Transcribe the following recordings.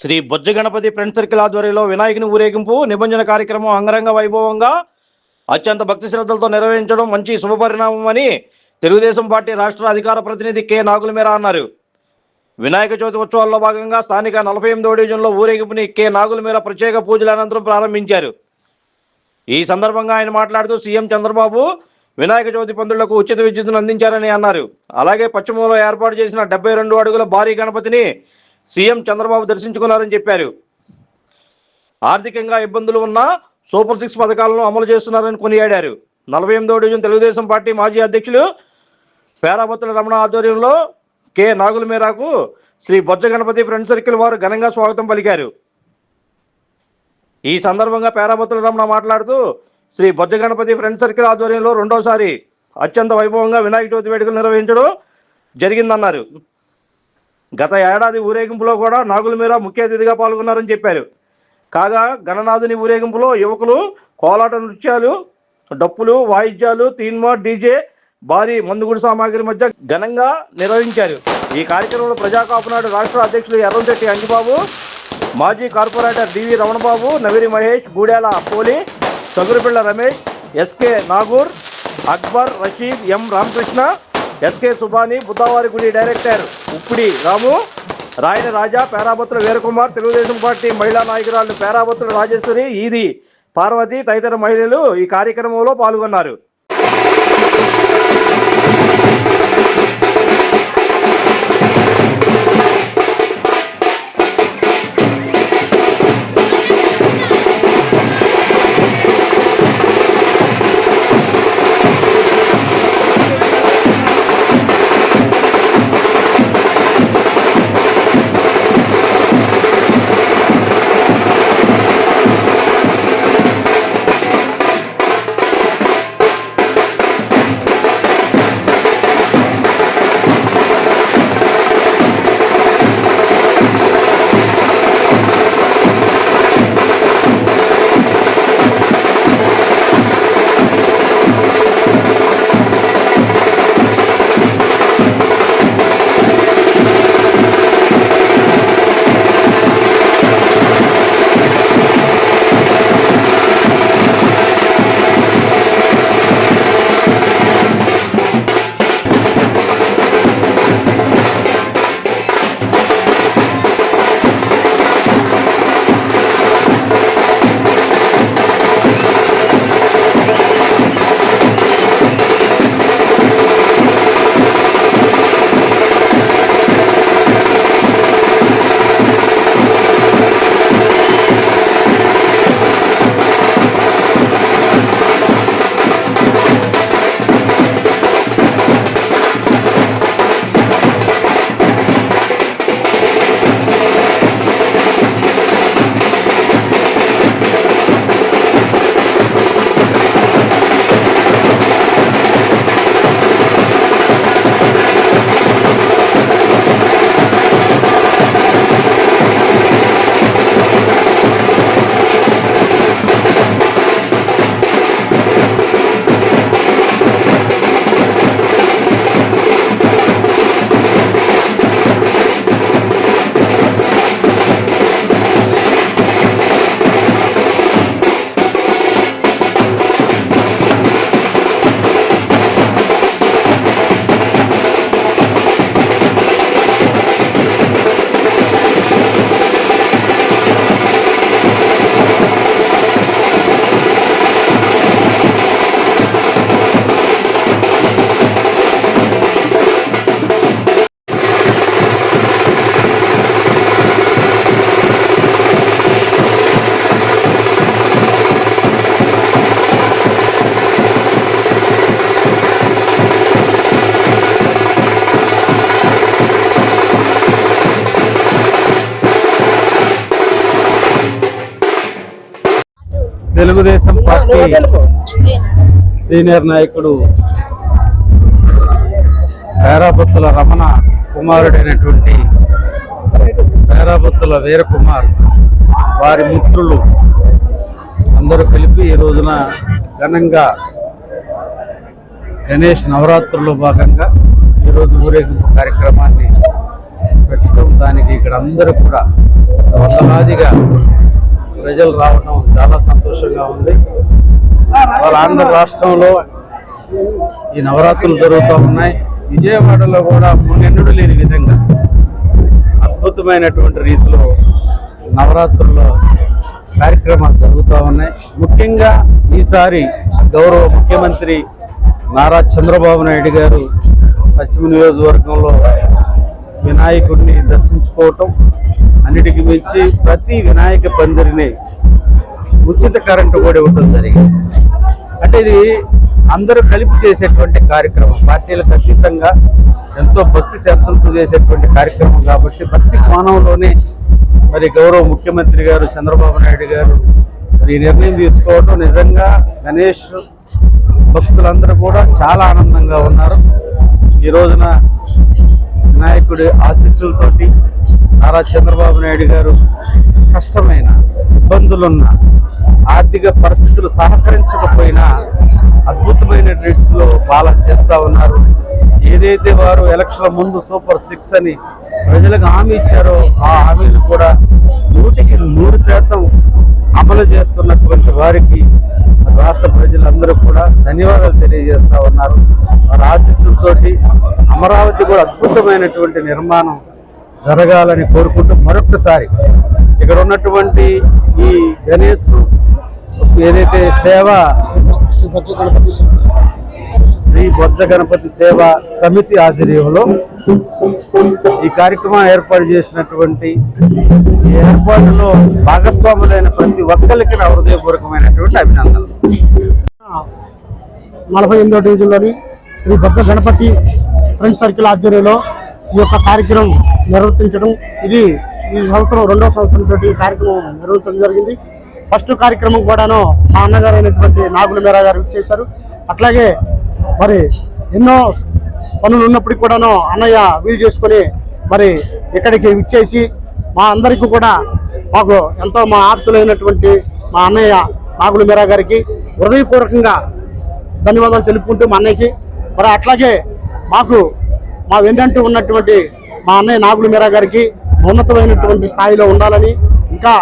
Shri Bojja Ganapati friend circle ఆధ్వర్యంలో వినాయకుని ఊరేగింపు నిబంధన కార్యక్రమం అంగరంగ వైభవంగా అత్యంత భక్తి శ్రద్ధలతో నిర్వహించడం మంచి శుభపరిణామం అని తెలుగుదేశం పార్టీ రాష్ట్ర అధికార ప్రతినిధి కె. నాగులమీర అన్నారు. వినాయక చవితి ఉత్సవాల్లో భాగంగా స్థానిక నలభై ఎనిమిదో డివిజన్లో ఊరేగింపుని కె. నాగులమీర ప్రత్యేక పూజల అనంతరం ప్రారంభించారు. ఈ సందర్భంగా ఆయన మాట్లాడుతూ సీఎం చంద్రబాబు వినాయక చవితి పందులకు ఉచిత విద్యుత్తును అందించారని అన్నారు. అలాగే పశ్చిమంలో ఏర్పాటు చేసిన డెబ్బై రెండు అడుగుల భారీ గణపతిని సీఎం చంద్రబాబు దర్శించుకున్నారని చెప్పారు. ఆర్థికంగా ఇబ్బందులు ఉన్నా సూపర్ సిక్స్ పథకాలను అమలు చేస్తున్నారని కొనియాడారు. నలభై ఎనిమిదో డివిజన్ తెలుగుదేశం పార్టీ మాజీ అధ్యక్షులు పేరాబత్తుల రమణ ఆధ్వర్యంలో కె. నాగుల మేరాకు శ్రీ బొజ్జ గణపతి ఫ్రెండ్ సర్కిల్ వారు ఘనంగా స్వాగతం పలికారు. ఈ సందర్భంగా పేరాబత్తుల రమణ మాట్లాడుతూ శ్రీ బొజ్జ గణపతి ఫ్రెండ్ సర్కిల్ ఆధ్వర్యంలో రెండోసారి అత్యంత వైభవంగా వినాయక చవితి వేడుకలు నిర్వహించడం జరిగిందన్నారు. గత ఏడాది ఊరేగింపులో కూడా నాగుల మీర ముఖ్య అతిథిగా పాల్గొన్నారని చెప్పారు. కాగా గణనాథుని ఊరేగింపులో యువకులు కోలాట నృత్యాలు డప్పులు వాయిద్యాలు తీన్మా డీజే భారీ మందుగుడు సామాగ్రి మధ్య ఘనంగా నిర్వహించారు. ఈ కార్యక్రమంలో ప్రజాకాపునాడు రాష్ట్ర అధ్యక్షులు ఎర్రంశెట్టి అంజిబాబు మాజీ corporator DV Ramanababu Naviri Mahesh Gudela Poli Sagurupilla Ramesh SK Nagur Akbar Rasheed M Ramakrishna SK Subani Buddhavari గుడి డైరెక్టర్ ఉప్పిడి రాము రాయన రాజా పేరాబత్తుల వీరకుమార్ తెలుగుదేశం పార్టీ మహిళా నాయకురాలు పేరాబత్తుల రాజేశ్వరి ఈది పార్వతి తదితర మహిళలు ఈ కార్యక్రమంలో పాల్గొన్నారు. తెలుగుదేశం పార్టీ సీనియర్ నాయకుడు పేరాబత్తుల రమణ కుమారుడైనటువంటి పేరాబత్తుల వీరకుమార్ వారి మిత్రులు అందరూ కలిపి ఈ రోజున ఘనంగా గణేష్ నవరాత్రుల్లో భాగంగా ఈరోజు ఊరేగింపు కార్యక్రమాన్ని పెట్టడం దానికి ఇక్కడ అందరూ కూడా వందలాదిగా ప్రజలు రావడం చాలా సంతోషంగా ఉంది. వాళ్ళ ఆంధ్ర రాష్ట్రంలో ఈ నవరాత్రులు జరుగుతూ ఉన్నాయి. విజయవాడలో కూడా మున్నెన్నడూ లేని విధంగా అద్భుతమైనటువంటి రీతిలో నవరాత్రుల్లో కార్యక్రమాలు జరుగుతూ ఉన్నాయి. ముఖ్యంగా ఈసారి గౌరవ ముఖ్యమంత్రి నారా చంద్రబాబు నాయుడు గారు పశ్చిమ నియోజకవర్గంలో వినాయకుడిని దర్శించుకోవటం అన్నిటికీ మించి ప్రతి వినాయక పందిరిని ఉచిత కరెంటు కూడా ఇవ్వడం జరిగింది. అంటే ఇది అందరూ కలిపి చేసేటువంటి కార్యక్రమం. పార్టీలకు అతీతంగా ఎంతో భక్తి శ్రద్ధలతో చేసేటువంటి కార్యక్రమం కాబట్టి భక్తి కోణంలోనే మరి గౌరవ ముఖ్యమంత్రి గారు చంద్రబాబు నాయుడు గారు మరి ఈ నిర్ణయం తీసుకోవడం నిజంగా గణేష్ భక్తులందరూ కూడా చాలా ఆనందంగా ఉన్నారు. ఈ రోజున వినాయకుడి ఆశీస్సులతోటి నారా చంద్రబాబు నాయుడు గారు ఇబ్బందులున్న ఆర్థిక పరిస్థితులు సహకరించకపోయినా అద్భుతమైన రీతిలో పాలన చేస్తూ ఉన్నారు. ఏదైతే వారు ఎలక్షన్ ముందు సూపర్ సిక్స్ అని ప్రజలకు హామీ ఇచ్చారో ఆ హామీలు కూడా నూటికి నూరు శాతం అమలు చేస్తున్నటువంటి వారికి రాష్ట్ర ప్రజలందరూ కూడా ధన్యవాదాలు తెలియజేస్తూ ఉన్నారు. వారి ఆశీస్సులతో అమరావతి కూడా అద్భుతమైనటువంటి నిర్మాణం జరగాలని కోరుకుంటూ మరొకసారి ఇక్కడ ఉన్నటువంటి ఈ గణేష్ ఏదైతే సేవ శ్రీ బొజ్జ గణపతి సేవ. శ్రీ సేవ సమితి ఆధ్వర్యంలో ఈ కార్యక్రమం ఏర్పాటు చేసినటువంటి ఈ ఏర్పాటులో భాగస్వాములైన ప్రతి ఒక్కరికి నా హృదయపూర్వకమైనటువంటి అభినందనలు నలభై ఎనిమిదో డివిజన్లోని శ్రీ బొజ్జ గణపతి ఫ్రెండ్ సర్కిల్ ఆధ్వర్యంలో ఈ యొక్క కార్యక్రమం నిర్వర్తించడం ఇది ఈ సంవత్సరం రెండో సంవత్సరం తోటి ఈ కార్యక్రమం నిర్వహించడం జరిగింది. ఫస్ట్ కార్యక్రమం కూడాను మా అన్నగారు అయినటువంటి నాగుల మీరా గారు ఇచ్చేశారు అట్లాగే మరి ఎన్నో పనులు ఉన్నప్పటికీ కూడాను అన్నయ్య వీలు చేసుకొని మరి ఇక్కడికి ఇచ్చేసి మా అందరికీ కూడా మాకు ఎంతో మా ఆప్తులైనటువంటి మా అన్నయ్య నాగుల మీరా గారికి హృదయపూర్వకంగా ధన్యవాదాలు తెలుపుకుంటూ మా అన్నయ్యకి. మరి అట్లాగే మాకు మా వెంటంటూ ఉన్నటువంటి మా అన్నయ్య నాగుల మీరా గారికి ఉన్నతమైనటువంటి స్థాయిలో ఉండాలని ఇంకా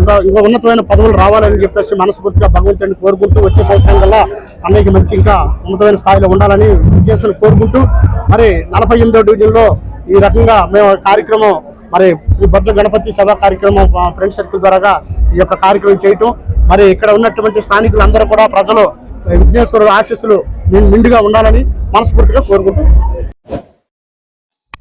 ఇంకా ఇంకా ఉన్నతమైన పదవులు రావాలని చెప్పేసి మనస్ఫూర్తిగా భగవంతుడిని కోరుకుంటూ వచ్చే సంవత్సరం కల్లా అన్నయ్యకి మంచి ఇంకా ఉన్నతమైన స్థాయిలో ఉండాలని విజయసులు కోరుకుంటూ మరి నలభై ఎనిమిదో డివిజన్లో ఈ రకంగా మేము కార్యక్రమం మరి శ్రీ భద్ర గణపతి సభ కార్యక్రమం ఫ్రెండ్ సర్కిల్ ద్వారా ఈ యొక్క కార్యక్రమం చేయటం. మరి ఇక్కడ ఉన్నటువంటి స్థానికులందరూ కూడా ప్రజలు విఘ్నేశ్వరుడు ఆశీస్సులు నిండుగా ఉండాలని మనస్ఫూర్తిగా కోరుకుంటున్నాం.